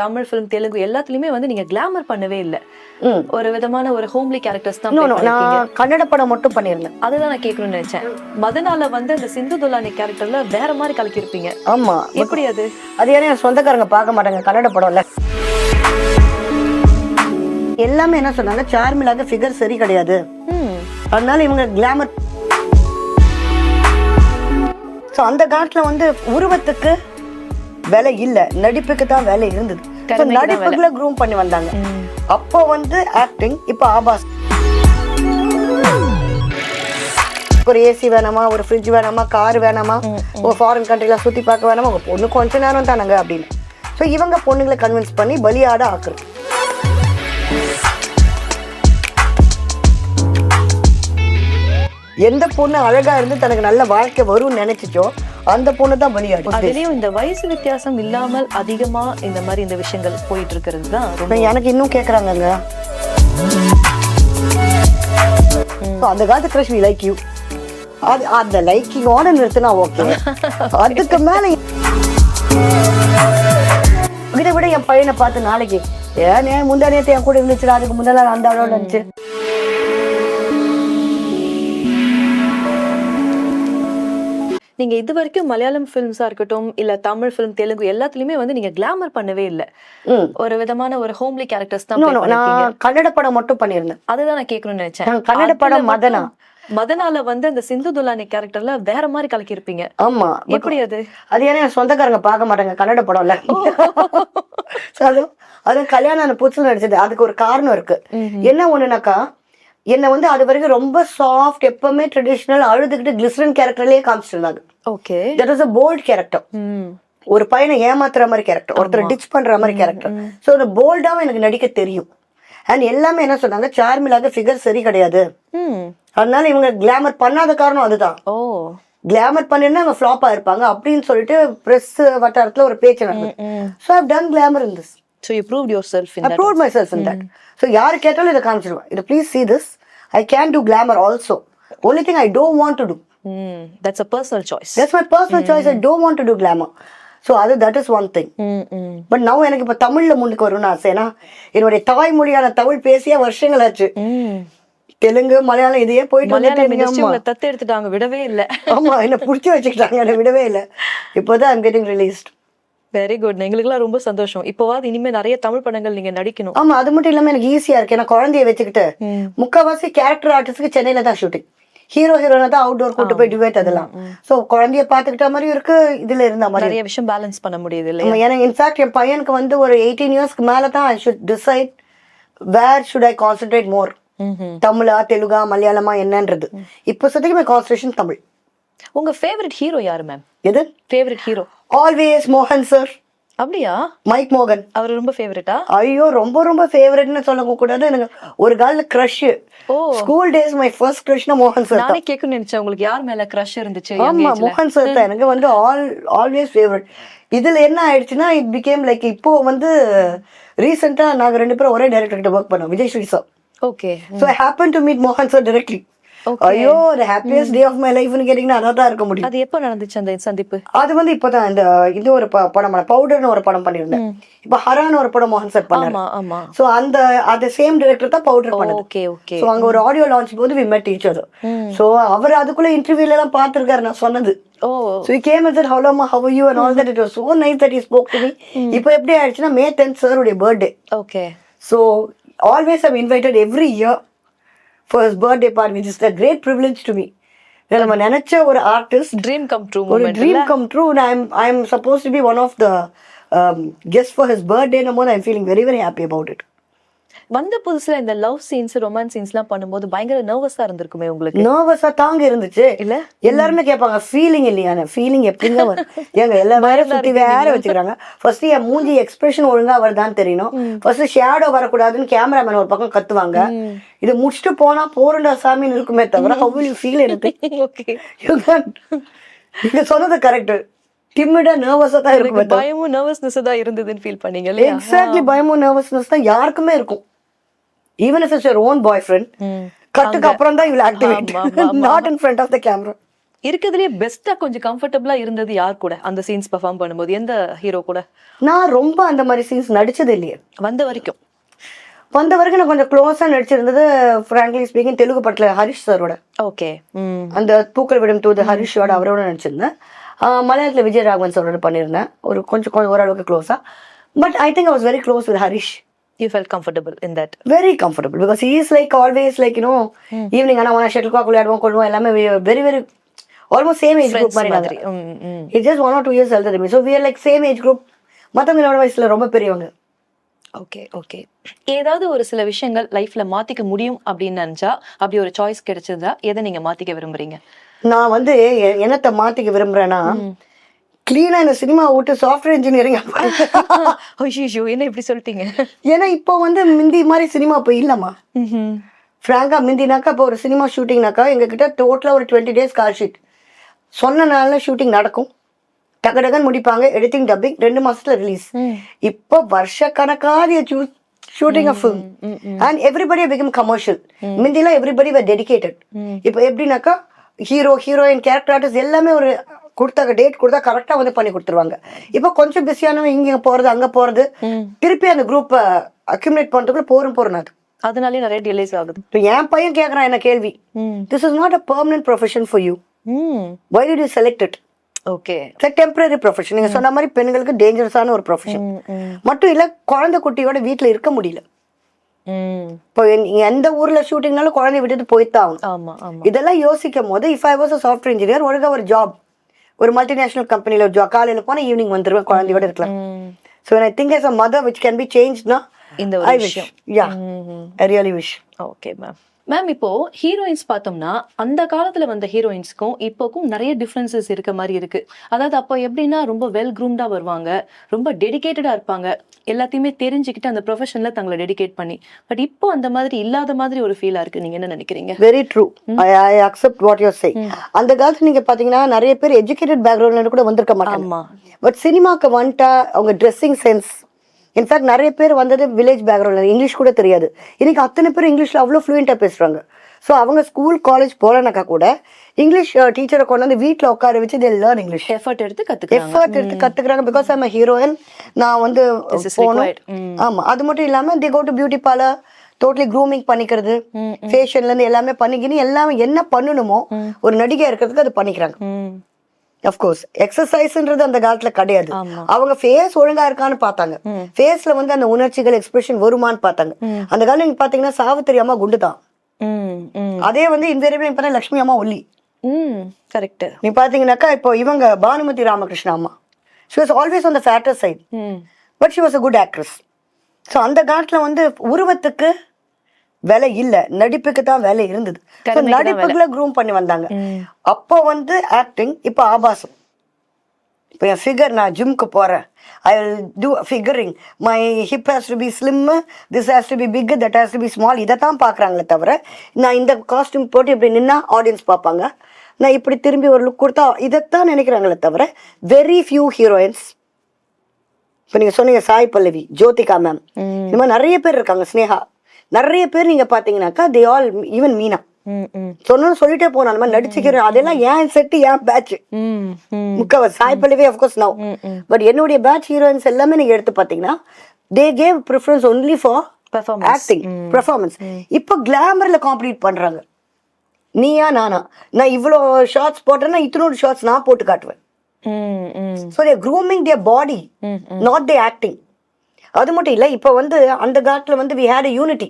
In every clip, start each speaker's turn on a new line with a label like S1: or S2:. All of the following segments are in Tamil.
S1: தமிழ் ஃபிலிம் தெலுங்கு எல்லாத்துலயுமே வந்து நீங்க கிளாமர் பண்ணவே இல்ல. ஒரு விதமான ஒரு ஹோம்லி கேரக்டர்ஸ் தான்.
S2: நான் கன்னட படம் மட்டும் பண்ணியிருந்தேன்.
S1: அதுதான் நான் கேட்கணும்னு நினைச்சேன். மதனால வந்து அந்த சிந்து துலானி கேரக்டர்ல வேற மாதிரி கலக்கியிருப்பீங்க.
S2: ஆமா.
S1: எப்படி அது?
S2: அது ஏன்னா சொந்தக்காரங்க பார்க்க மாட்டாங்க கன்னட படம்ல எல்லாமே என்ன சொன்னாங்க? சார்மிலாக ஃபிகர் சரி கிடையாது. அதனால இவங்க கிளாமர் ஸோ அந்த காலத்துல வந்து உருவத்துக்கு விலை இல்ல. நடிப்புக்கு தான் வேலை இருந்தது. நடிப்புக்குள்ள க்ரூம் பண்ணி வந்தாங்க. அப்போ வந்து ஆக்டிங் இப்போ ஆபாஸ். ஒரு ஏசி வேணாமா? ஒரு ஃப்ரிட்ஜ் வேணாமா? கார் வேணாமா? ஒரு ஃபாரின் கண்ட்ரில சுத்தி பார்க்க வேணாமா? உங்க பொண்ணு கொஞ்ச நேரம் தானங்க அப்படின்னு. ஸோ இவங்க பொண்ணுங்களை கன்வின்ஸ் பண்ணி பலியாட ஆக்குறது. எந்த பொண்ணு அழகா இருந்து தனக்கு நல்ல வாழ்க்கை வரும்னு நினைச்சிச்சோ அந்த பொண்ணு தான் பலியாடு
S1: அதுலயும் இந்த வயசு வித்தியாசம் இல்லாமல் அதிகமா இந்த மாதிரி இந்த விஷயங்கள் போயிட்டு இருக்கிறது தான்
S2: எனக்கு இன்னும் கேக்குறாங்கங்க. அந்த காலத்து கிரஷ் வி லைக் யூ அது அந்த லைக்கிங்கோட நிறுத்தினா ஓகே அதுக்கு மேல இதை விட என் பையனை பார்த்து நாளைக்கு ஏன் முந்தா நேத்து என் கூட இருந்துச்சுடா அதுக்கு முந்தா நாள் அந்த அளவோட இருந்துச்சு.
S1: நீங்க இது வரைக்கும் மலையாளம் ஃபிலிம்ஸா இருக்கட்டும் இல்ல தமிழ் ஃபிலிம் தெலுங்கு எல்லாத்துலயுமே வந்து நீங்க கிளாமர் பண்ணவே இல்ல. ஒரு விதமான ஒரு ஹோம்லி கேரக்டர்ஸ் தான்.
S2: நான் கன்னட படம் மட்டும் பண்ணியிருந்தேன்.
S1: அதுதான் நான் கேட்கணும்னு நினைச்சேன்.
S2: நான் கன்னட படம் மதனா.
S1: மதனால வந்து அந்த சிந்து துலானி கேரக்டர்ல வேற மாதிரி கலக்கியிருப்பீங்க.
S2: ஆமா.
S1: எப்படி அது?
S2: அது ஏன்னா சொந்தக்காரங்க பார்க்க மாட்டாங்க கன்னட படம்ல. அது அது கல்யாணம் புதுசுல நடிச்சது. அதுக்கு ஒரு காரணம் இருக்கு. என்ன ஒண்ணுனாக்கா என்னை வந்து அது வரைக்கும் ரொம்ப சாஃப்ட் எப்பவுமே ட்ரெடிஷ்னல் அழுதுகிட்டு கிளிசரன் கேரக்டர்லயே காமிச்சிருந்தாங்க.
S1: Okay
S2: that is a bold character
S1: hmm
S2: ஒரு பையனை ஏமாத்துற மாதிரி கேரக்டர் ஒருத்தர் டிச் பண்ற மாதிரி கேரக்டர் ஸோ அந்த போல்டாவும் எனக்கு நடிக்க தெரியும். அண்ட் எல்லாமே என்ன சொன்னாங்க? சார்மிலாக ஃபிகர் சரி கிடையாது.
S1: ம்
S2: அதனால இவங்க கிளாமர் பண்ணாத காரணம் அதுதான்.
S1: ஓ.
S2: கிளாமர் பண்ணிருந்தா அவங்க ஃப்ளாப்பா இருப்பாங்க. அப்படின்னு சொல்லிட்டு பிரஸ் வட்டாரத்துல ஒரு பேச்சு நடந்தது.
S1: ம்
S2: so I've done glamour in this
S1: so you prove yourself
S2: I proved myself in that. So யார் கேட்டாலும் இதை காமிச்சிருவேன். இது please see this. I can do glamour also. Only thing I don't want to do.
S1: Hmm that's a personal choice
S2: That's my personal choice. I don't want to do glamour. So அது that is one thing.
S1: ம் ம்
S2: பட் now எனக்கு இப்போ தமிழ்ல முன்னுக்கு வரும்னு ஆசை. ஏன்னா என்னுடைய தாய்மொழியான தமிழ் பேசிய வருஷங்கள் ஆச்சு.
S1: ம்
S2: தெலுங்கு மலையாளம் இதையே போயிட்டு வந்துட்டு
S1: தத்து எடுத்துட்டாங்க விடவே இல்ல.
S2: ஆமா என்ன புடிச்சு வச்சுக்கிட்டாங்க என்னை விடவே இல்லை. இப்போதான் I'm getting released
S1: very good எங்களுக்குலாம் ரொம்ப சந்தோஷம். இப்போவாது இனிமே நிறைய தமிழ் படங்கள் நீங்க நடிக்கணும்.
S2: ஆமா அது மட்டும் இல்லாம எனக்கு ஈஸியா இருக்கு. ஏன்னா குழந்தைய வச்சுக்கிட்டு
S1: ம்.
S2: முக்கால்வாசி கேரக்டர் ஆர்டிஸ்ட்க்கு சென்னையில தான் ஷூட்டிங் ஹீரோ ஹீரோனை தான் அவுட்டோர் கூட்டு போய் டிபேட் அதெல்லாம். சோ குழந்தைய பாத்துக்கிட்ட மாதிரி இருக்கு இதுல இருந்த மாதிரி
S1: நிறைய விஷயம் பேலன்ஸ் பண்ண முடியுது
S2: ஆமா, எனக்கு இன்ஃபேக்ட் என் பையனுக்கு வந்து ஒரு எயிட்டீன் இயர்ஸ்க்கு மேல தான் I should decide where should I concentrate more. தமிழா தெலுங்கா மலையாளமா என்னன்றது. இப்போ சுத்திக்கு மை கான்சன்ட்ரேஷன் தமிழ்.
S1: உங்க ஃபேவரட் ஹீரோ யாரு மேம்
S2: எது?
S1: ஃபேவரட் ஹீரோ
S2: ஆல்வேஸ் மோகன் சார்
S1: அப்படியா?
S2: மைக் மோகன்
S1: அவர் ரொம்ப ஃபேவரட்டா
S2: ஐயோ ரொம்ப ரொம்ப ஃபேவரட்னு சொல்ல கூடாது. எனக்கு ஒரு கால crush
S1: oh.
S2: School days my first க்ரஷ்னா மோகன் சார்
S1: நானே கேட்கணும்னு நினைச்சேன் உங்களுக்கு யார் மேல க்ரஷ் இருந்துச்சு
S2: ஆமா? மோகன் சார் தான். எனக்கு வந்து ஆல் ஆல்வேஸ் ஃபேவரட் இதுல என்ன ஆயிடுச்சுன்னா இட் பிகேம் லைக் இப்போ வந்து ரீசெண்டா நாங்க ரெண்டு பேரும் ஒரே டைரக்டர் கிட்ட ஒர்க் பண்ணோம் Vijay Sri sir
S1: okay
S2: so I happen to meet மோகன் சார் டைரக்ட்லி. ஐயோ the happiest day of my லைஃப்னு கேட்டிங்கன்னா அதான் தான் இருக்க முடியும்.
S1: அது எப்போ நடந்துச்சு அந்த சந்திப்பு?
S2: அது வந்து இப்போதான் இந்த இது ஒரு படம் பவுடர்னு ஒரு படம் பண்ணியிருந்தேன். இப்போ ஹரான்னு ஒரு படம் மோகன் சார் பண்ணாரு. ஸோ அந்த அந்த சேம் டைரக்டர் தான் பவுடர் பண்ணது.
S1: ஓகே ஓகே
S2: ஸோ அங்க ஒரு ஆடியோ லான்ச் போது வி மெட் அதர் ஸோ அவர் அதுக்குள்ள இன்டர்வியூல எல்லாம் பார்த்திருக்காரு நான் சொன்னது.
S1: ஓ.
S2: So he came and said how long how are you? and all that. It was so nice that he spoke to me. இப்போ எப்படி ஆயிடுச்சுன்னா மே டென்த் சாருடைய birthday
S1: okay
S2: so always I'm invited every year for his birthday party is the great privilege to me நம்ம நினைச்ச ஒரு ஆர்டிஸ்ட்
S1: ட்ரீம் கம் ட்ரூ
S2: ஒரு dream come true I'm I'm suppose to be one of the guest for his birthday போது I'm feeling very very happy about it
S1: வந்த புதுசுல இந்த லவ் சீன்ஸ் ரொமான்ஸ் சீன்ஸ்லாம் பண்ணும்போது பயங்கர நர்வஸா இருந்திருக்குமே உங்களுக்கு?
S2: நர்வஸா தாங்க இருந்துச்சு.
S1: இல்ல?
S2: எல்லாருமே கேட்பாங்க ஃபீலிங் இல்லையா ஃபீலிங் எப்படிங்க வரும் ஏங்க எல்லா வேற சுத்தி வேற வச்சுக்கிறாங்க. ஃபர்ஸ்ட் என் மூஞ்சி எக்ஸ்பிரஷன் ஒழுங்கா வருதான்னு தெரியணும். ஃபர்ஸ்ட் ஷேடோ வரக்கூடாதுன்னு கேமராமேன் ஒரு பக்கம் கத்துவாங்க. இது முடிச்சுட்டு போனா போறண்டா சாமின்னு இருக்குமே தவிர ஹவ் ஃபீல் எனக்கு
S1: ஓகே
S2: நீங்க சொன்னது கரெக்ட் டிம்மிடா நர்வஸா தான் இருக்குமே
S1: பயமும் நர்வஸ்னஸ் தான் இருந்ததுன்னு ஃபீல் பண்ணீங்க
S2: எக்ஸாக்ட்லி பயமும் நர்வஸ்னஸ் தான் யாருக்குமே இருக்கும். Even if it's your own boyfriend. கட்டுக்கு அப்புறம் தான் you activate not in front of the camera
S1: இருக்கிறதுலயே பெஸ்டா கொஞ்சம் கம்ஃபர்டபுளா இருந்தது யார் கூட? அந்த சீன்ஸ் பெர்ஃபார்ம் பண்ணும்போது. எந்த ஹீரோ கூட?
S2: நான் ரொம்ப அந்த மாதிரி சீன்ஸ் நடிச்சது இல்லையே.
S1: வந்த வரைக்கும்.
S2: வந்த வரைக்கும் நான் கொஞ்சம் க்ளோஸாக நடிச்சிருந்தது ஃப்ராங்க்லி ஸ்பீக்கிங் தெலுங்கு படத்தில் ஹரிஷ் சாரோட.
S1: ஓகே
S2: அந்த பூக்கள் விடும் தூது ஹரிஷோட அவரோட நடிச்சிருந்தேன். மலையாளத்துல விஜய் ராகவன் சாரோட பண்ணியிருந்தேன். ஒரு கொஞ்சம் கொஞ்சம் ஓரளவுக்கு க்ளோஸாக but I think I was very close with Harish.
S1: You fell comfortable in that
S2: very comfortable because is like always like you know evening ஆனால் ஒன் ஷட்டில் காக் விளையாடுவோம் கொள்வோம் எல்லாமே very very almost same age group மாதிரி
S1: ம் ம்
S2: it just one or two years எழுதுறது so we're like same age group மற்றவங்க என்னோட வயசுல ரொம்ப பெரியவங்க.
S1: ஓகே ஓகே ஏதாவது ஒரு சில விஷயங்கள் லைஃப்ல மாத்திக்க முடியும் அப்படின்னு நினைச்சா அப்படி ஒரு சாய்ஸ் கிடைச்சதா? எதை நீங்க மாத்திக்க விரும்புறீங்க?
S2: நான் வந்து என்னத்தை மாத்திக்க விரும்புறேன்னா கிளீனா இந்த சினிமா விட்டு சாஃப்ட்வேர் இன்ஜினியரிங்
S1: ஐயோ என்ன இப்படி சொல்லிட்டீங்க?
S2: ஏன்னா இப்போ வந்து முந்தி மாதிரி சினிமா இப்போ இல்லைம்மா.
S1: ம்ஹும்.
S2: ஃப்ராங்கா முந்தினாக்கா இப்போ ஒரு சினிமா ஷூட்டிங்னாக்கா எங்ககிட்ட டோட்டலாக ஒரு டுவெண்ட்டி டேஸ் கால் ஷீட் சொன்ன நாளில் ஷூட்டிங் நடக்கும். டக்கு டக்குன்னு முடிப்பாங்க எடிட்டிங் டப்பிங் ரெண்டு மாசத்துல ரிலீஸ் இப்போ வருஷ கணக்காக shooting of film and everybody become commercial முந்திலாம் everybody were dedicated இப்போ எப்படின்னாக்கா ஹீரோ ஹீரோயின் கேரக்டர் ஆர்டிஸ்ட் எல்லாமே ஒரு கொடுத்த டேட் கொடுத்தா கரெக்டாக வந்து பண்ணி கொடுத்துருவாங்க. இப்போ கொஞ்சம் பிஸியானவங்க இங்கே போகிறது அங்கே போகிறது திருப்பி அந்த குரூப்பை அக்யூமுலேட் பண்ணுறதுக்குள்ள போரும் போறேன் அது
S1: அதனாலே நிறைய டிலேஸ் ஆகுது.
S2: இப்போ என் பையன் கேட்குறான் என்ன கேள்வி? This is not a permanent profession for you why did you select it
S1: okay
S2: it's temporary profession நீங்க சொன்ன மாதிரி பெண்களுக்கு டேஞ்சரஸான ஒரு ப்ரொஃபஷன் மட்டும் இல்ல குழந்தை குட்டியோட வீட்ல இருக்க முடியல. இப்போ எந்த ஊர்ல ஷூட்டிங்னாலும் குழந்தைய விட்டுட்டு போய்த்தான் ஆகணும்.
S1: ஆமா
S2: இதெல்லாம் யோசிக்கும் போது if I was a software engineer ஒழுங்கா ஒரு ஜாப் ஒரு மல்டிநேஷனல் கம்பெனில ஒரு ஜாப் காலையில போனா ஈவினிங் வந்துருவேன் குழந்தையோட இருக்கலாம். So I think as a mother which can be சேஞ்ச்னா
S1: இந்த
S2: ஐ
S1: விஷயம்.
S2: Yeah I really wish
S1: okay ma'am ma'am இப்போ ஹீரோயின்ஸ் பார்த்தோம்னா அந்த காலத்துல வந்த ஹீரோயின்ஸ்க்கும் இப்போக்கும் நிறைய டிஃப்ரென்சஸ் இருக்க மாதிரி இருக்கு. அதாவது அப்போ எப்படின்னா ரொம்ப வெல் க்ரூம்டா வருவாங்க ரொம்ப டெடிகேட்டடா இருப்பாங்க. எல்லாத்தையுமே தெரிஞ்சுக்கிட்டு அந்த ப்ரொஃபஷன்ல தங்களை டெடிகேட் பண்ணி. பட் இப்போ அந்த மாதிரி இல்லாத மாதிரி ஒரு ஃபீலா இருக்கு. நீங்க என்ன நினைக்கிறீங்க?
S2: Very true I I accept what your say அந்த காலத்துல நீங்க பாத்தீங்கன்னா நிறைய பேர் எஜுகேட்டட் பேக்ரவுண்ட்ல கூட வந்திருக்க மாட்டாங்க. பட் சினிமாக்கு வந்துட்டா அவங்க ட்ரெஸ்ஸிங் சென்ஸ் இன்ஃபேக்ட் நிறைய பேர் வந்தது வில்லேஜ் பேக்ரவுண்ட்ல இங்கிலீஷ் கூட தெரியாது. இன்னைக்கு அத்தனை பேர் இங்கிலீஷ்ல அவ்வளோ ஃப்ளூயண்ட்டாக பேசுறாங்க. ஸோ அவங்க ஸ்கூல் காலேஜ் போகலனாக்கா கூட இங்கிலீஷ் டீச்சரை கொண்டு வந்து வீட்டில் உட்கார வச்சு தே லேர்ன் இங்கிலீஷ்
S1: எஃபர்ட் எடுத்து கத்துக்கிறாங்க.
S2: எஃபர்ட் எடுத்து கத்துக்கிறாங்க. பிகாஸ் ஐம் ஹீரோயின் நான் வந்து போகணும்.
S1: required. ம்.
S2: ஆமா. அது மட்டும் இல்லாம the go to beauty parlour totally grooming பண்ணிக்கிறது ஃபேஷியல்ல இருந்து எல்லாமே பண்ணிக்கின்னு எல்லாமே என்ன பண்ணணுமோ ஒரு நடிகை இருக்கிறதுக்கு அது பண்ணிக்கிறாங்க. அஃப்கோர்ஸ் எக்ஸசைஸ்ன்றது அந்த காலத்துல கிடையாது. அவங்க ஃபேஸ் ஒழுங்கா இருக்கான்னு பார்த்தாங்க. ஃபேஸ்ல வந்து அந்த உணர்ச்சிகள் எக்ஸ்பிரஷன் வருமான்னு பார்த்தாங்க. அந்த காலம் நீங்க பாத்தீங்கன்னா சாவித்திரி அம்மா குண்டு தான். அதே வந்து இந்த இப்ப லட்சுமி அம்மா ஒல்லி.
S1: கரெக்ட்
S2: நீ பாத்தீங்கன்னாக்கா இப்போ இவங்க பானுமதி ராமகிருஷ்ண அம்மா. She was always on the fatter side but she was a good actress so அந்த காலத்துல வந்து உருவத்துக்கு விலை இல்ல. நடிப்புக்கு தான் வேலை இருந்தது. நடிப்புக்குள்ள க்ரூம் பண்ணி வந்தாங்க. அப்போ வந்து ஆக்டிங் இப்போ ஆபாசம். இப்போ என் ஃபிகர் நான் ஜிம்க்கு போகிறேன் I will do figuring my hip has to be slim this has to be big that has to be small இதை தான் பார்க்குறாங்களே தவிர நான் இந்த காஸ்டியூம் போட்டு இப்படி நின்னா ஆடியன்ஸ் பார்ப்பாங்க. நான் இப்படி திரும்பி ஒரு லுக் கொடுத்தா இதைத்தான் நினைக்கிறாங்களே தவிர வெரி ஃபியூ ஹீரோயின்ஸ் இப்போ நீங்கள் சொன்னீங்க சாய் பல்லவி ஜோதிகா மேம் இந்த மாதிரி நிறைய பேர் இருக்காங்க ஸ்னேகா. நிறைய பேர் நீங்கள் பார்த்தீங்கன்னாக்கா தே ஆல் ஈவன் மீனா. சொன்னு சொல்லிட்டே அந்த மாதிரி நடிச்சுக்கிறேன் அதெல்லாம் ஏன் செட்டு ஏன் batch முக்கவர் Sai Pallavi of course now but என்னுடைய பேட்ச் ஹீரோயின்ஸ் எல்லாமே நீங்க எடுத்து பார்த்தீங்கன்னா they gave preference only for. Acting performance இப்போ கிளாமர்ல காம்படிட் பண்றாங்க. நீயா நானா? நான் இவ்வளோ ஷார்ட்ஸ் போட்டேன்னா இத்தனோட ஷார்ட்ஸ் நான் போட்டு காட்டுவேன். So their grooming their body not the acting அது மட்டும் இல்லை இப்போ வந்து அந்த காலத்தில் வந்து வி ஹேட் யூனிட்டி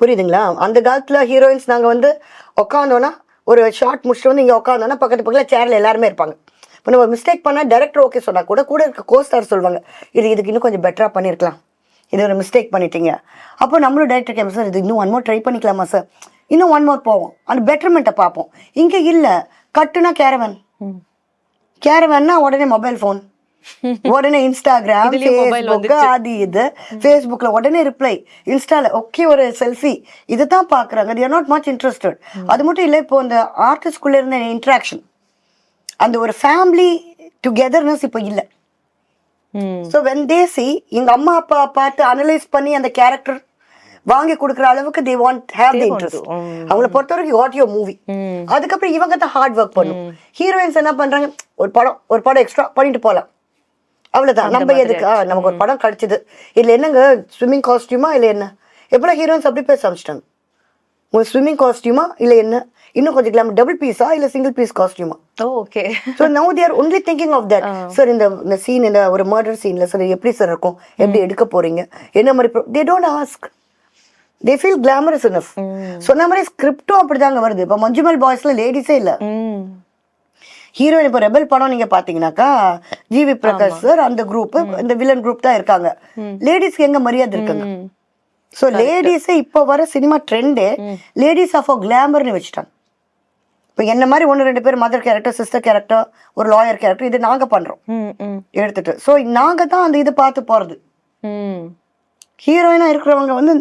S2: புரியுதுங்களா? அந்த காலத்தில் ஹீரோயின்ஸ் நாங்கள் வந்து உட்காந்தோன்னா ஒரு ஷார்ட் முடிச்சுட்டு வந்து இங்கே உட்காந்தோன்னா பக்கத்து பக்கத்தில் சேரில் எல்லாருமே இருப்பாங்க. இப்போ நம்ம மிஸ்டேக் பண்ணால் டேரக்டர் ஓகே சொன்னால் கூட கூட இருக்க கோஸ்டார் சொல்லுவாங்க இது இதுக்கு இன்னும் கொஞ்சம் பெட்டராக பண்ணியிருக்கலாம் இது ஒரு மிஸ்டேக் பண்ணிட்டீங்க. அப்போ நம்மளும் டேரக்டர் கேட்போம் சார் இது இன்னும் ஒன் மோர் ட்ரை பண்ணிக்கலாமா சார்? இன்னும் ஒன் மோர் போவோம். அந்த பெட்டர்மெண்ட்டை பார்ப்போம். இங்கே இல்லை கட்டுனா கேரவன் கேரவன்னா உடனே மொபைல் ஃபோன் உடனே இன்ஸ்டாகிராம் அது இது. ஃபேஸ்புக்ல உடனே ரிப்ளை இன்ஸ்டால ஓகே ஒரு செல்ஃபி இதை தான் பாக்குறாங்க are நாட் மச் இன்ட்ரெஸ்டட் அது மட்டும் இல்லை இப்போ இந்த ஆர்டிஸ்ட்குள்ள இருந்த இன்ட்ராக்ஷன் அந்த ஒரு ஃபேமிலி டுகெதர்னஸ் இப்போ இல்லை. ஸோ வென் தே சி எங்க அம்மா அப்பா பார்த்து அனலைஸ் பண்ணி அந்த கேரக்டர் வாங்கி கொடுக்குற அளவுக்கு they want have the interest. அவங்கள பொறுத்த வரைக்கும் வாட் யோர் மூவி. அதுக்கப்புறம் இவங்க தான் ஹார்ட் ஒர்க் பண்ணும். ஹீரோயின்ஸ் என்ன பண்றாங்க? ஒரு படம் ஒரு படம் எக்ஸ்ட்ரா பண்ணிட்டு போலாம். அவ்வளவுதான். நம்ம எதுக்கு? ஆ, நமக்கு ஒரு படம் கிடைச்சது. இதுல என்னங்க ஸ்விம்மிங் காஸ்டியூமா இல்ல என்ன? எப்படிலாம் ஹீரோயின்ஸ் அப்படி பேச ஆரம்பிச்சிட்டாங்க? ஒரு ஸ்விம்மிங் காஸ்டியூமா இல்ல என்ன? இன்னும் கொஞ்சம் கிளாமர் டபுள் பீஸா இல்ல single piece காஸ்டியூமா
S1: okay
S2: so now there only thinking of that sir இந்த இந்த சீன் இந்த ஒரு மர்டர் சீன்ல சார் எப்படி சார் இருக்கும்? எப்படி எடுக்க போறீங்க? என்ன மாதிரி they don't ask they feel glamorous enough சொன்ன மாதிரி ஸ்கிரிப்டும் அப்படிதாங்க வருது. இப்போ மஞ்சுமல் பாய்ஸ்ல லேடிஸே இல்ல. ஹீரோயின் இப்போ ரெபல் படம் நீங்க பாத்தீங்கன்னாக்கா ஜிவி பிரகாஷ் சார் அந்த குரூப் இந்த வில்லன் குரூப் தான் இருக்காங்க. லேடிஸ்க்கு எங்க மரியாதை இருக்குங்க. ஸோ லேடிஸே இப்போ வர சினிமா ட்ரெண்டே லேடிஸ் ஆஃப் கிளாமர்னு வச்சுட்டாங்க. இப்போ என்ன மாதிரி ஒன்று ரெண்டு பேர் மதர் கேரக்டர் சிஸ்டர் கேரக்டர் ஒரு லாயர் கேரக்டர் இது நாங்க பண்றோம்.
S1: ம் ம்.
S2: எடுத்துட்டு. ஸோ நாங்க தான் அந்த இது பார்த்து போறது.
S1: ம்.
S2: ஹீரோயினா இருக்கிறவங்க வந்து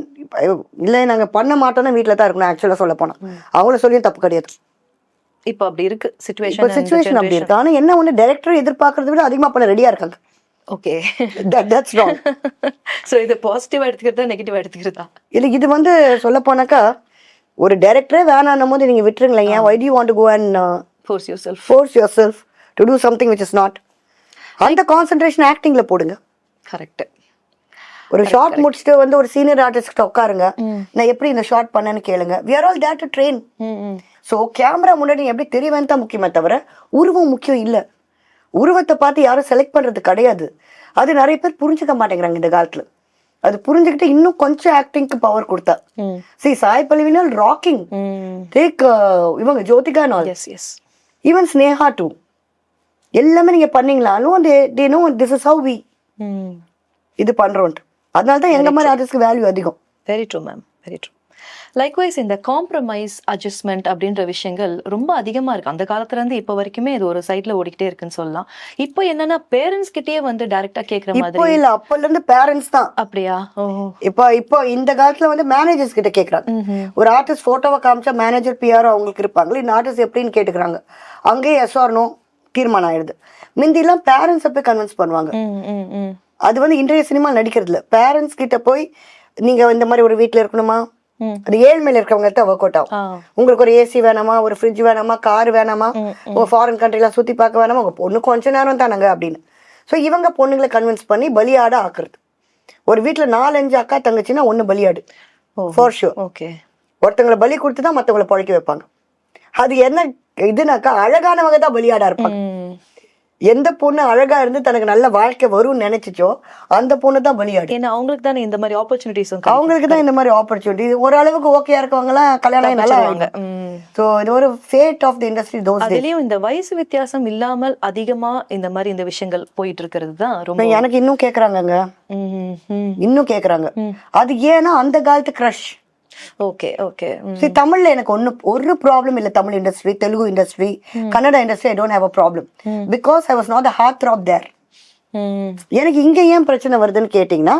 S2: இல்லை நாங்க பண்ண மாட்டோம்னா வீட்டில் தான் இருக்கணும் ஆக்சுவலாக சொல்ல போனா. அவங்கள சொல்லியும் தப்பு கிடையாது.
S1: இப்போ அப்படி இருக்கு. சுச்சுவேஷன்
S2: சுச்சுவேஷன் அப்படி இருக்கு. ஆனா என்ன ஒன்று டைரக்டர் எதிர்பார்க்கறத விட அதிகமா பண்ண ரெடியா இருக்காங்க.
S1: ஓகே
S2: தட்ஸ் ராங்
S1: சோ இது பாசிட்டிவா எடுத்துக்கிறதா நெகட்டிவா எடுத்துக்கிறதா?
S2: இல்லை இது வந்து சொல்ல போனாக்கா ஒரு டைரக்டரே வேணான்னும் போது நீங்க விட்டுருங்களேன். ஏன்? Why do want go and
S1: force yourself
S2: force yourself to do something which is not அந்த கான்சென்ட்ரேஷன் ஆக்டிங்ல போடுங்க.
S1: கரெக்ட்
S2: ஒரு ஷார்ட் முடிச்சுட்டு வந்து ஒரு சீனியர் ஆர்டிஸ்ட் உட்காருங்க. நான் எப்படி இந்த ஷார்ட் பண்ணேன்னு கேளுங்க. We are all that to train so camera முன்னாடி எப்படி தெரியவேன் தான் முக்கியமே தவிர உருவம் முக்கியம் இல்லை. உருவத்தை பார்த்து யாரும் செலக்ட் பண்றது கிடையாது. அது நிறைய பேர் புரிஞ்சுக்க மாட்டேங்கிறாங்க இந்த காலத்துல. அது புரிஞ்சுக்கிட்டு இன்னும் கொஞ்சம் ஆக்டிங்க்கு பவர் கொடுத்தா. சி சாய் பல்லவினால் ராக்கிங் டேக் இவங்க ஜோதிகா நாள். ஈவன் ஸ்னேஹா டூ எல்லாமே நீங்க பண்ணீங்களாலும் they they know this is how we இது பண்றோன்ட்டு. அதனால தான் எங்க மாதிரி ஆர்டிஸ்ட்க்கு வேல்யூ அதிகம்.
S1: Very true ma'am very true likewise இந்த காம்ப்ரமைஸ் அட்ஜஸ்ட்மெண்ட் அப்படின்ற விஷயங்கள் ரொம்ப அதிகமா இருக்கு. அந்த காலத்துல இருந்து இப்போ வரைக்குமே இது ஒரு சைட்ல ஓடிக்கிட்டே இருக்குன்னு சொல்லலாம். இப்போ என்னன்னா பேரண்ட்ஸ் கிட்டயே வந்து டைரக்டா கேக்குற
S2: இப்போ
S1: மாதிரி
S2: இல்ல அப்பல இருந்து பேரண்ட்ஸ் தான்.
S1: அப்படியா?
S2: இப்போ இப்போ இந்த காலத்துல வந்து மேனேஜர்ஸ் கிட்ட கேக்குறாங்க.
S1: ம்ஹும்.
S2: ஒரு ஆர்டிஸ்ட் போட்டோவை காமிச்சா மேனேஜர் பிஆர் அவங்களுக்கு இருப்பாங்க. இந்த ஆர்டிஸ்ட் எப்படின்னு கேட்டுக்கிறாங்க. அங்கேயே எஸ் ஆர் நோ தீர்மானம் ஆயிடுது. முந்திலாம் பேரண்ட்ஸை போய் கன்வின்ஸ் பண்ணுவாங்க. அது வந்து இன்றைய சினிமா நடிக்கிறது இல்ல பேரண்ட்ஸ் கிட்ட போய் நீங்க இந்த மாதிரி ஒரு வீட்ல இருக்கணுமா. அது ஏழ்மையில இருக்கவங்க தான் ஒர்க் அவுட் ஆகும். உங்களுக்கு ஒரு ஏசி வேணாமா ஒரு ஃப்ரிட்ஜ் வேணாமா கார் வேணாமா உங்க ஃபாரின் கண்ட்ரிலாம் சுத்தி பார்க்க வேணாமா உங்க பொண்ணு கொஞ்ச நேரம் தானங்க அப்படின்னு. ஸோ இவங்க பொண்ணுங்களை கன்வின்ஸ் பண்ணி பலியாட ஆக்குறது. ஒரு வீட்ல நாலஞ்சு அக்கா தங்கச்சின்னா ஒண்ணு பலியாடு. ஃபார் ஷூர்
S1: ஓகே
S2: ஒருத்தங்களை பலி கொடுத்து தான் மற்றவங்களை பழைக்க வைப்பாங்க. அது என்ன இதுனாக்கா அழகானவங்க தான் பலியாடா இருப்பாங்க எந்த பொண்ணு அழகா இருந்து தனக்கு நல்ல வாழ்க்கை வரும்னு நினைச்சிச்சோ அந்த பொண்ணு தான் பலியாடு
S1: ஏன்னா அவங்களுக்கு தானே இந்த மாதிரி ஆப்பர்ச்சுனிட்டிஸும்
S2: அவங்களுக்கு தான் இந்த மாதிரி ஆப்பர்ச்சுனிட்டி ஓரளவுக்கு ஓகேயா இருக்கவங்கலாம் கல்யாணம் நல்லா
S1: வாங்க ம்.
S2: ஸோ இது ஒரு fate of the industry those
S1: அதுலயும் இந்த வயசு வித்தியாசம் இல்லாமல் அதிகமா இந்த மாதிரி இந்த விஷயங்கள் போயிட்டு இருக்கிறது தான் ரொம்ப
S2: எனக்கு இன்னும்
S1: ம்.
S2: இன்னும் கேக்குறாங்க. அது ஏன்னா அந்த காலத்து க்ரஷ்
S1: ஓகே ஓகே.
S2: சரி தமிழ்ல எனக்கு ஒண்ணு ஒரு ப்ராப்ளம் இல்ல Tamil industry Telugu industry Kannada industry I don't have a problem because I was not the heart throb there எனக்கு இங்க ஏன் பிரச்சனை வருதுன்னு கேட்டிங்கன்னா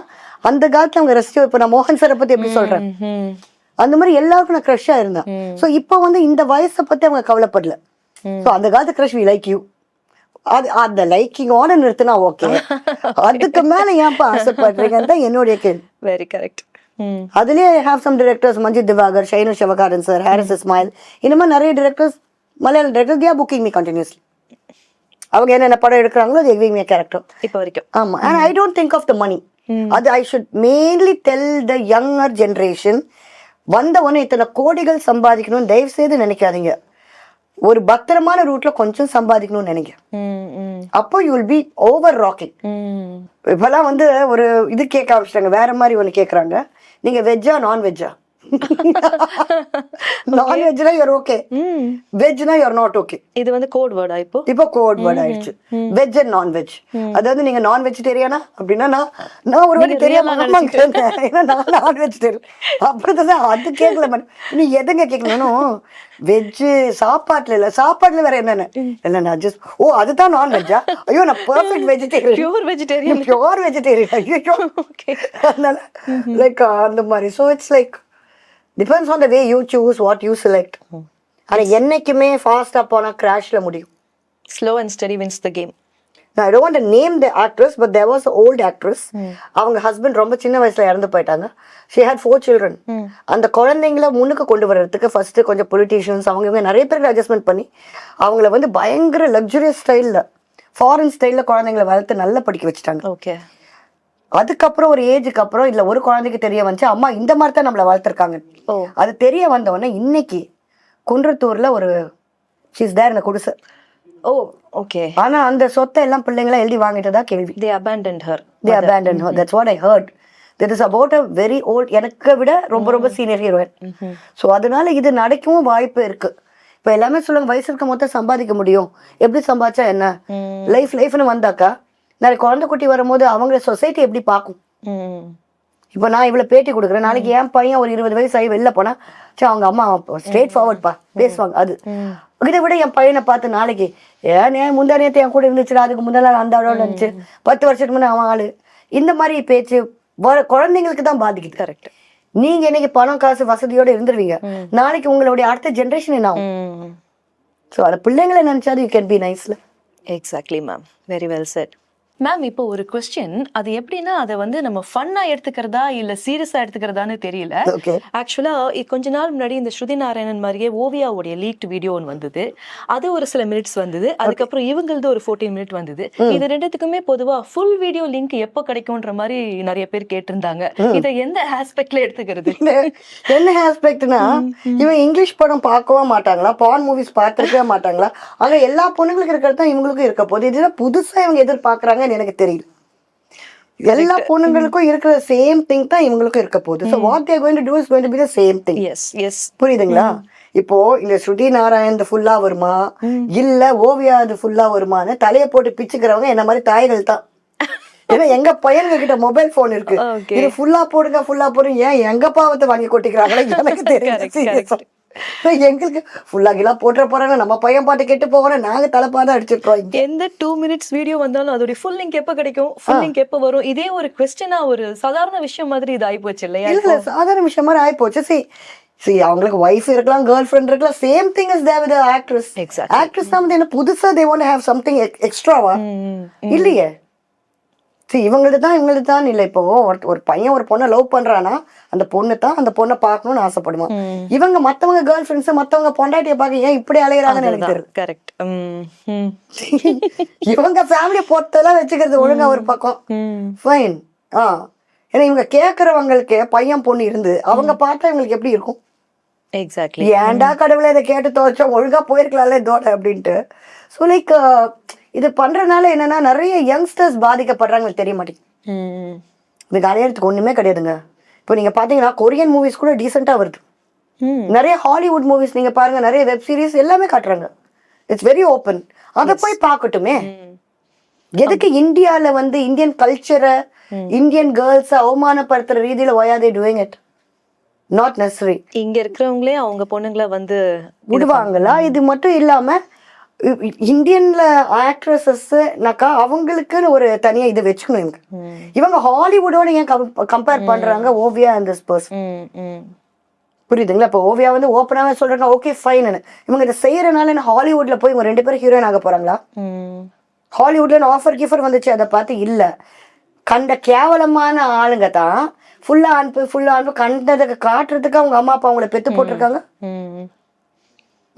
S2: அந்த காலத்துல அவங்க ரசிச்சு இப்போ நான் மோகன் சாரை பத்தி எப்படி சொல்றேன்? அந்த மாதிரி எல்லாருக்கும் நான் க்ரஷ்ஷா இருந்தேன். ஸோ இப்போ வந்து இந்த வயசை பத்தி அவங்க கவலைப்படல. ஸோ அந்த காலத்து க்ரஷ் வி லைக் யூ அது அந்த லைக்கிங்கோட நிறுத்தினா ஓகே அதுக்கு மேல ஏன்ப்பா ஆசைப்படுறீங்கன்னு தான் என்னுடைய கேள்வி.
S1: வெரி கரெக்ட்
S2: அதுலயே have some directors Manjith Diwakar Shinu Sivakaran sir Harris Ismail இந்த மாதிரி நிறைய directors Malayala directors they're booking me continuously அவங்க என்னென்ன படம் எடுக்கிறாங்களோ அது எவ்விங் மீ கேரக்டர்
S1: இப்போ வரைக்கும்.
S2: ஆமா. And I don't think of the money அது I should mainly tell the younger generation வந்தவொடனே இத்தனை கோடிகள் சம்பாதிக்கணும்னு தயவு செய்து நினைக்காதீங்க. ஒரு பத்திரமான ரூட்ல கொஞ்சம் சம்பாதிக்கணும்னு நினைக்கிறேன் அப்போ you will be over rocking இப்பெல்லாம் வந்து ஒரு இது கேட்க ஆரம்பிச்சிட்டாங்க. வேற மாதிரி ஒன்று கேட்குறாங்க நீங்க வெஜ்ஜா நான் வெஜ்ஜா நான் வெஜ்னா யூர் ஓகே வெஜ்னா யூர் நாட் ஓகே
S1: இது வந்து கோட் வேர்டா இப்போ?
S2: இப்போ கோட் வேர்ட் ஆயிடுச்சு. வெஜ் அண்ட் நான் வெஜ் அதாவது நீங்க நான் வெஜிடேரியனா அப்படின்னா நான் ஒரு வாட்டி தெரியாம ஏன்னா நான் நான் வெஜிடேரியன் அப்படிதான் அது கேட்கல மேடம் நீ எதுங்க கேட்கணும் வெஜ் சாப்பாட்டுல இல்ல. சாப்பாட்டுல வேற என்னென்ன? இல்ல நான் ஜஸ்ட் ஓ அதுதான் நான் வெஜ்ஜா ஐயோ நான் perfect vegetarian
S1: pure vegetarian
S2: pure vegetarian ஐயோ
S1: ஓகே
S2: அதனால லைக் அந்த மாதிரி. So it's like depends on the way you choose what you select ஆனா என்னைக்குமே ஃபாஸ்டா போனா கிராஷ்ல முடியும்.
S1: Slow and steady wins the game
S2: I don't name the actress but there was old actress அவங்க ஹஸ்பண்ட் ரொம்ப சின்ன வயசுல இறந்து போயிட்டாங்க. ஷி ஹேட் ஃபோர் சில்ட்ரன் அந்த குழந்தைங்கள முன்னுக்கு கொண்டு வர்றதுக்கு ஃபர்ஸ்ட் கொஞ்சம் பொலிட்டீஷியன்ஸ் அவங்க இவங்க நிறைய பேருக்கு அட்ஜஸ்ட்மெண்ட் பண்ணி அவங்கள வந்து பயங்கர லக்ஸுரியஸ் ஸ்டைலில் ஃபாரின் ஸ்டைலில் குழந்தைங்கள வளர்த்து நல்லா படிக்க வச்சுட்டாங்க.
S1: ஓகே
S2: அதுக்கப்புறம் ஒரு ஏஜுக்கு அப்புறம் இல்ல ஒரு குழந்தைக்கு தெரிய வந்துச்சு அம்மா இந்த மாதிரி தான் நம்மளை வளர்த்துருக்காங்க. அது தெரிய வந்த உடனே இன்னைக்கு குன்றத்தூர்ல ஒரு ஷீஸ் தேர் இந்த குடிசை.
S1: ஓ ஓகே
S2: ஆனா அந்த சொத்தை எல்லாம் பிள்ளைங்களா எழுதி வாங்கிட்டதா கேள்வி.
S1: தே abandoned her.
S2: The abandoned her. That's what i heard. That is about a very old எனக்கு விட ரொம்ப ரொம்ப சீனியர் ஹீரோயின் ஸோ அதனால இது நடக்கவும் வாய்ப்பு இருக்கு. இப்போ எல்லாமே சொல்லுங்க வயசு இருக்க மொத்தம் சம்பாதிக்க முடியும். எப்படி சம்பாதிச்சா என்ன? லைஃப் லைஃப்னு வந்தாக்கா நிறைய குழந்தை குட்டி வரும்போது அவங்க சொசைட்டி எப்படி பார்க்கும்? இப்போ நான் இவ்வளோ பேட்டி கொடுக்குறேன். நாளைக்கு என் பையன் ஒரு இருபது வயசு ஆகி வெளில போனா சரி அவங்க அம்மா ஸ்ட்ரெயிட் ஃபார்வர்ட்ப்பா பேசுவாங்க அது. இதை விட என் பையனை பார்த்து நாளைக்கு ஏன் ஏன் முந்தா நேரத்து என் கூட இருந்துச்சுடா அதுக்கு முந்தா நாள் அந்த அளவில் இருந்துச்சு. பத்து வருஷத்துக்கு முன்னே அவன் ஆளு. இந்த மாதிரி பேச்சு வர குழந்தைங்களுக்கு தான் பாதிக்குது.
S1: கரெக்ட்
S2: நீங்க இன்னைக்கு பணம் காசு வசதியோட இருந்துருவீங்க. நாளைக்கு உங்களுடைய அடுத்த ஜென்ரேஷன் என்ன ஆகும்? ஸோ அந்த பிள்ளைங்களை நினைச்சாது you can be நைஸ்ல
S1: exactly ma'am very well said ma'am இப்போ ஒரு கொஸ்டின் அது எப்படின்னா அதை வந்து நம்ம ஃபன்னா எடுத்துக்கிறதா இல்ல சீரியஸா எடுத்துக்கிறதான்னு தெரியல. ஆக்சுவலா கொஞ்ச நாள் முன்னாடி இந்த ஸ்ருதி நாராயணன் மாதிரியே ஓவியாவுடைய லீக்ட் வீடியோ ஒன்று வந்தது. அது ஒரு சில மினிட்ஸ் வந்தது. அதுக்கப்புறம் இவங்களது ஒரு ஃபோர்டீன் மினிட் வந்தது. இது ரெண்டுத்துக்குமே பொதுவா ஃபுல் வீடியோ லிங்க் எப்போ கிடைக்கும்ன்ற மாதிரி நிறைய பேர் கேட்டிருந்தாங்க. இதை எந்த ஆஸ்பெக்ட்ல எடுத்துக்கிறது?
S2: என்ன ஆஸ்பெக்ட்னா இவன் இங்கிலீஷ் படம் பார்க்கவே மாட்டாங்களா? பான் மூவிஸ் பார்த்துருக்கவே மாட்டாங்களா? ஆனா எல்லா பொண்ணுங்களுக்கு இருக்கிறது தான் இவங்களுக்கும் இருக்க போகுது. இதுதான் புதுசா இவங்க எனக்கு தெரியல எல்லா பொண்ணுங்களுக்கும் இருக்கிற சேம் திங் தான் இவங்களுக்கும் இருக்க போகுது. So what they're going to do is going to be the same thing
S1: yes yes
S2: புரியுதுங்களா? இப்போ இந்த ஸ்ருதி நாராயண் ஃபுல்லா வருமா? இல்ல ஓவியா அது ஃபுல்லா வருமான்னு தலைய போட்டு பிச்சுக்கிறவங்க என்ன மாதிரி தாய்கள் தான். ஏன்னா எங்க பையன்க கிட்ட மொபைல் போன் இருக்கு. இது ஃபுல்லா போடுங்க ஃபுல்லா போடுங்க. ஏன் எங்க பாவத்தை வாங்கி கொட்டிக்கிறாங்களே எனக்கு ஆ. எங்களுக்கு ஃபுல்லா கிலா போட்டுற போறாங்க. நம்ம பையன் பாட்டு கெட்டு போகிறோம் நாங்க தலைப்பாதான் இங்க.
S1: எந்த டூ மினிட்ஸ் வீடியோ வந்தாலும் அதோட ஃபுல் லிங்க் எப்போ கிடைக்கும்? ஃபுல் லிங்க் எப்போ வரும்? இதே ஒரு கொஸ்டினா ஒரு சாதாரண விஷயம் மாதிரி இது ஆயிப்போச்சு இல்லையா
S2: இல்ல சாதாரண விஷயம் மாதிரி ஆயிப்போச்சு. சி சி அவங்களுக்கு ஒய்ஃப் இருக்கலாம் கேர்ள் ஃப்ரெண்ட் இருக்கலாம் same thing is there with actress. Actress தான் வந்து என்ன புதுசா தே வாண்ட் ஹேவ் சம்திங் எக்ஸ்ட்ராவா இல்லையே? சரி இவங்களுக்கு தான் இவங்களுக்கு தான் இல்லை. இப்போ ஒரு ஒரு பையன் ஒரு பொண்ணை லவ் பண்றானா அந்த பொண்ணு தான் அந்த பொண்ணை பார்க்கணும்னு ஆசைப்படுவான். இவங்க மத்தவங்க கேர்ள் ஃப்ரெண்ட்ஸ் மத்தவங்க பொண்டாட்டியை பார்க்க ஏன் இப்படி அலையிறாங்கன்னு எனக்கு தெரியல
S1: கரெக்ட்
S2: இவங்க ஃபேமிலி பொறுத்தெல்லாம் வச்சுக்கிறது ஒழுங்கா ஒரு பக்கம். ஃபைன் ஆ. ஏன்னா இவங்க கேட்கறவங்களுக்கு பையன் பொண்ணு இருந்து அவங்க பார்த்தா இவங்களுக்கு எப்படி இருக்கும்?
S1: எக்ஸாக்ட்லி
S2: ஏன்டா கடவுளை இதை கேட்டு துவைச்சோம் ஒழுங்கா போயிருக்கலாம்ல இதோட அப்படின்ட்டு. ஸோ லைக் இது பண்றதுனால என்னன்னா நிறைய யங்ஸ்டர்ஸ் பாதிக்கப்படுறாங்க தெரிய மாட்டேங்குது. இது கல்யாணத்துக்கு ஒண்ணுமே கிடையாதுங்க. இப்போ நீங்க பாத்தீங்கன்னா கொரியன் மூவிஸ் கூட டீசெண்டா வருது. நிறைய ஹாலிவுட் மூவிஸ் நீங்க பாருங்க நிறைய வெப் சீரிஸ் எல்லாமே காட்டுறாங்க. இட்ஸ் வெரி ஓப்பன் அதை போய் பார்க்கட்டுமே. எதுக்கு இந்தியால வந்து இந்தியன் கல்ச்சரை இந்தியன் கேர்ள்ஸ் அவமானப்படுத்துற ரீதியில why they doing it not necessary
S1: இங்க இருக்கிறவங்களே அவங்க பொண்ணுங்களை வந்து
S2: விடுவாங்களா? இது மட்டும் இல்லாம இந்தியன்ல ஆக்ட்ரஸஸ்னாக்கா அவங்களுக்குன்னு ஒரு தனியா இது வச்சுக்கணும் இவங்க. இவங்க ஹாலிவுட்டோட ஏன் கம்பேர் பண்றாங்க ஓவியா அண்ட் திஸ் பர்சன். புரியுதுங்களா? இப்போ ஓவியா வந்து ஓப்பனாவே சொல்றாங்க ஓகே ஃபைன் இவங்க இதை செய்யறதுனால என்ன ஹாலிவுட்ல போய் இவங்க ரெண்டு பேரும் ஹீரோயின் ஆக போறாங்களா. ஹாலிவுட்ல ஆஃபர் கிஃபர் வந்துச்சு அதை பார்த்து இல்ல. கண்ட கேவலமான ஆளுங்க தான் ஃபுல்லா அனுப்பு ஃபுல்லா அனுப்பு கண்டதுக்கு காட்டுறதுக்கு அவங்க அம்மா அப்பா அவங்கள பெத்து போட்டிருக்காங்க?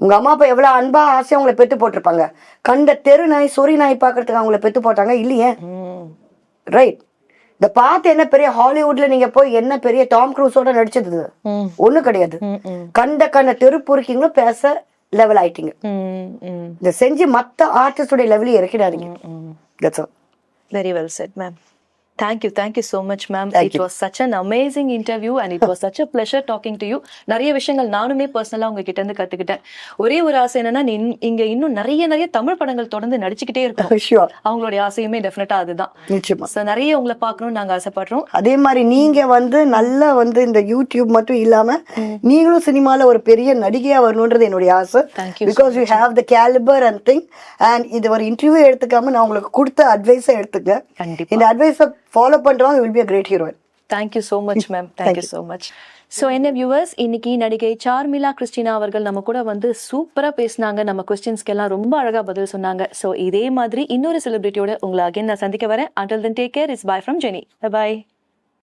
S1: ம்.
S2: உங்க அம்மா அப்பா எவ்வளவு அன்பா ஆசையா அவங்கள பெத்து போட்டிருப்பாங்க கண்ட தெரு நாய் சொறி நாய் பாக்குறதுக்கு அவங்கள பெத்து போட்டாங்க இல்லையே. ரைட் இத பார்த்து என்ன பெரிய ஹாலிவுட்ல நீங்க போய் என்ன பெரிய டாம் க்ரூஸோட நடிச்சது. ஒண்ணும் கிடையாது. கண்ட கண்ட தெரு பொறுக்கிங்களும் பேச லெவல் ஆயிட்டீங்க. இதை செஞ்சு மத்த ஆர்டிஸ்டோட லெவலையும் இறக்கிடாதீங்க
S1: ம்.
S2: That's all.
S1: Very you, thank you so much, ma'am.
S2: Thank
S1: it was such an amazing interview and it was such a pleasure talking to you. நிறைய விஷயங்கள் நானுமே பர்சனலா உங்ககிட்ட இருந்து கத்துக்கிட்டேன். ஒரே ஒரு ஆசை என்னன்னா இங்க இன்னும் நிறைய நிறைய தமிழ் படங்கள் தொடர்ந்து நடிச்சுக்கிட்டே இருக்கோம். அவங்களுடைய ஆசையுமே டெஃபினட்டா அதுதான்.
S2: நிச்சயமா.
S1: So, நிறைய உங்களை பார்க்கணும்னு நாங்க ஆசைப்படுறோம்.
S2: அதே மாதிரி நீங்க வந்து நல்லா வந்து இந்த யூடியூப் மட்டும் இல்லாம நீங்களும் சினிமால ஒரு பெரிய நடிகையா வரணும்ன்றது என்னுடைய ஆசை.
S1: So
S2: because you have the calibre and thing and இது ஒரு இன்டர்வியூ எடுத்துக்காம நான் உங்களுக்கு கொடுத்த அட்வைஸை எடுத்துக்க இந்த அட்வைஸை ஃபாலோ பண்றவங்க will be a great heroine
S1: thank you so much ma'am thank you so much so என்ன வியூவர்ஸ் இன்னைக்கு நடிகை சார்மிளா கிறிஸ்டினா அவர்கள் நம்ம கூட வந்து சூப்பரா பேசினாங்க. நம்ம கொஸ்டின்ஸ்க்கெல்லாம் ரொம்ப அழகா பதில் சொன்னாங்க. ஸோ இதே மாதிரி இன்னொரு செலிபிரிட்டியோட உங்களை அகைன் நான் சந்திக்க வரேன். Until then take care is bye from Jeni bye